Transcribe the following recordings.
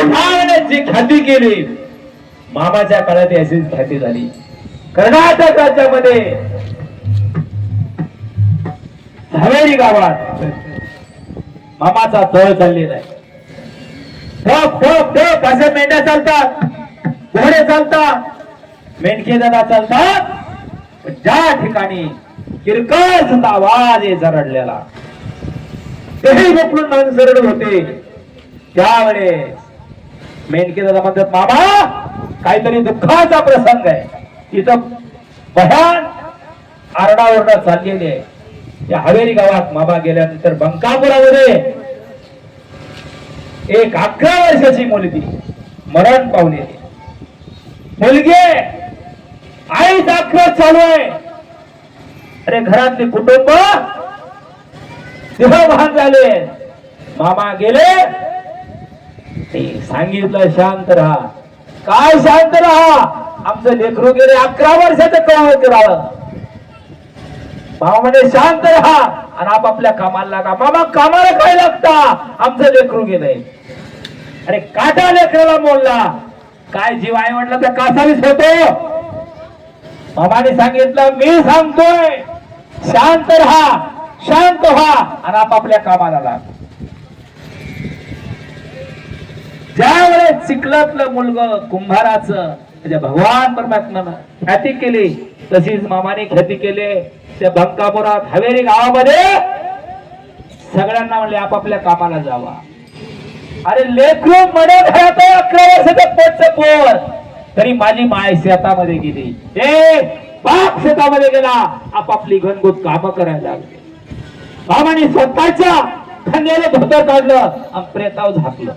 मामाचे जी ख्याती केली मामाच्या काळात अशीच ख्याती झाली. कर्नाटक राज्यामध्ये हवेरी गावात मामाचा तळ चाललेला आहे. ठप ठप ठप असे मेंढ्या चालतात. घोडे चालतात. मेंढके दादा चालतात. ज्या ठिकाणी किरकस आवाज आहे झरडलेला तेही मोकळून माणसं सरळ होते. त्यावेळेस मेनके दादा म्हणतात मामा काहीतरी दुःखाचा प्रसंग आहे. तिथं भयान आरडाओरडा चाललेली आहे. त्या हवेरी गावात मामा गेल्यानंतर बंकापुरामध्ये एक अकरा वर्षाची मुलगी मरण पावलेली मुलगी आई दाखवत चालू आहे. अरे घरातले कुटुंब देहभान झाले. मामा गेले. ते सांगितलं शांत राहा. काय शांत राहा? आमचं लेकरू गेले अकरा वर्षाचं कळावं करावं. मामा म्हणे शांत राहा. आणि आपापल्या कामाला लागा. मामा कामाला काय लागता? आमचं लेकरू गेलंय अरे काटा लेकराला मोडला. काय जीव आई म्हटलं तर कासावीस होतो. मामाने सांगितलं मी सांगतोय. शांत राहा. शांत व्हा आणि आपापल्या कामाला लाग. ज्यावेळेस चिखलातलं मुलग कुंभाराचं म्हणजे भगवान परमात्म्यानं ख्याती केली तशीच मामाने ख्याती केले. त्या बंकापुरात हवेरी गावामध्ये सगळ्यांना म्हणले आपापल्या कामाला जावा. अरे लेकरू मडे घरात अकरा वर्षाचं पोटचं पोर. तरी माझी माय शेतामध्ये गेली. ए बाप शेतामध्ये गेला. आपापली घनगुत कामं करायला लागली. मामाने स्वतःच्या खांद्याला धोतर काढलं आणि प्रेताव झाकलं.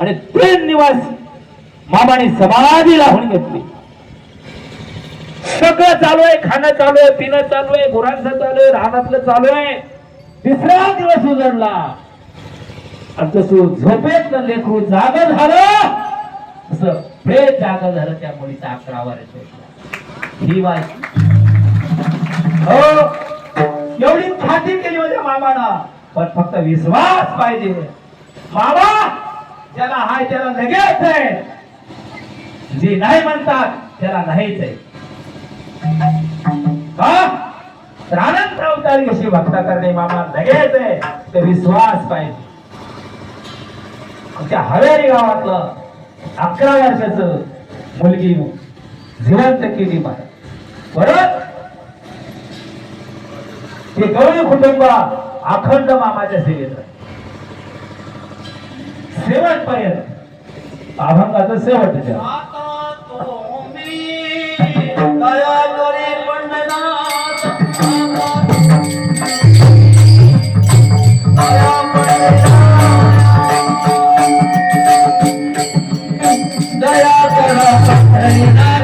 आणि ते निवास मामाने समाधी लावून घेतली. सगळं चालू आहे खाणं चालू आहे पिणं चालू आहे गुरांचं चालू आहे रानातलं चालू आहे. तिसरा दिवस उजडला. आणि तसं झोपेत लेखू जाग झालं. असं प्रेत जाग झालं त्या मुलीचा अकरा वर्ष ही वाय हो. एवढी खाती केली माझ्या मामाना. पण फक्त विश्वास पाहिजे. मामा ज्याला हाय त्याला लगेच आहे. जे नाही म्हणतात त्याला नाहीच आहे. आनंद तर अवतारी कशी भक्ता करणे मामा? लगेच आहे. ते विश्वास पाहिजे. आमच्या हवेरी गावातलं अकरा वर्षाचं मुलगी जिवंत केली मला परत हे कुटुंब अखंड मामाच्या सेवेत शेवटपर्यंत अभंगाचं शेवट Yeah.